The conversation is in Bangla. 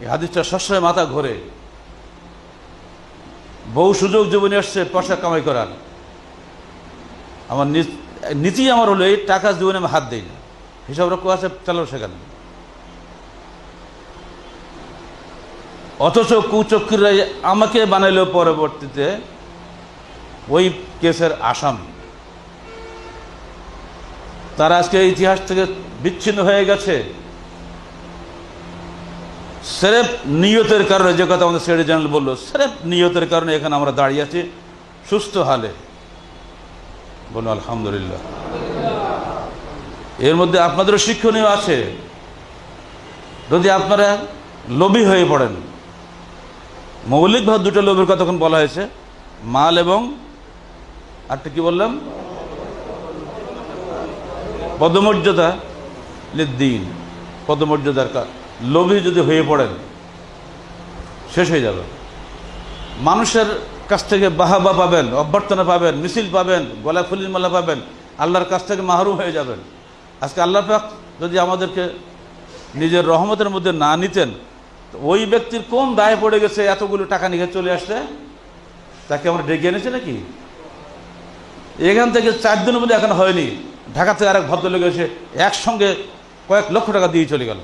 এই হাদিসটা সবসময় মাথা ঘোরে। বহু সুযোগ জীবনে আসছে পয়সা কামাই করার। আমার নীতি আমার হলো এই টাকা জীবনে আমি হাত দিই না। হিসাব রক্ষা আছে চালাও সেখানে। অথচ কুচক্রীরা আমাকে বানাইলো পরবর্তীতে ওই কেসের আসামি। তারা আজকে ইতিহাস থেকে বিচ্ছিন্ন হয়ে গেছে। সেরেফ নিয়তের কারণে যে কথা আমাদের সেক্রেটারি জেনারেল বলল সেরেফ নিয়তের কারণে এখানে আমরা দাঁড়িয়ে আছি সুস্থ হালে বলুন আলহামদুলিল্লাহ এর মধ্যে আপনাদেরও শিক্ষণীয় আছে যদি আপনারা লোভী হয়ে পড়েন মৌলিকভাবে দুটো লোভের কথা তখন বলা হয়েছে মাল এবং আরটা কি বললাম পদমর্যাদা দিন পদমর্যাদার লোভী যদি হয়ে পড়েন, শেষ হয়ে যাবে। মানুষের কাছ থেকে বাহাবা পাবেন, অভ্যর্থনা পাবেন, মিছিল পাবেন, গলা ফুলির মালা পাবেন, আল্লাহর কাছ থেকে মাহরুম হয়ে যাবেন। আজকে আল্লাহ পাক যদি আমাদেরকে নিজের রহমতের মধ্যে না নিতেন ওই ব্যক্তির কোন দায়ে পড়ে গেছে, এতগুলো টাকা নিয়ে চলে আসতে তাকে আমরা ডেকে এনেছি নাকি? এখান থেকে চার দিনের মধ্যে এখন হয়নি। ঢাকা থেকে আরেক ভদ্রলোক এসে একসঙ্গে কয়েক লক্ষ টাকা দিয়ে চলে গেল।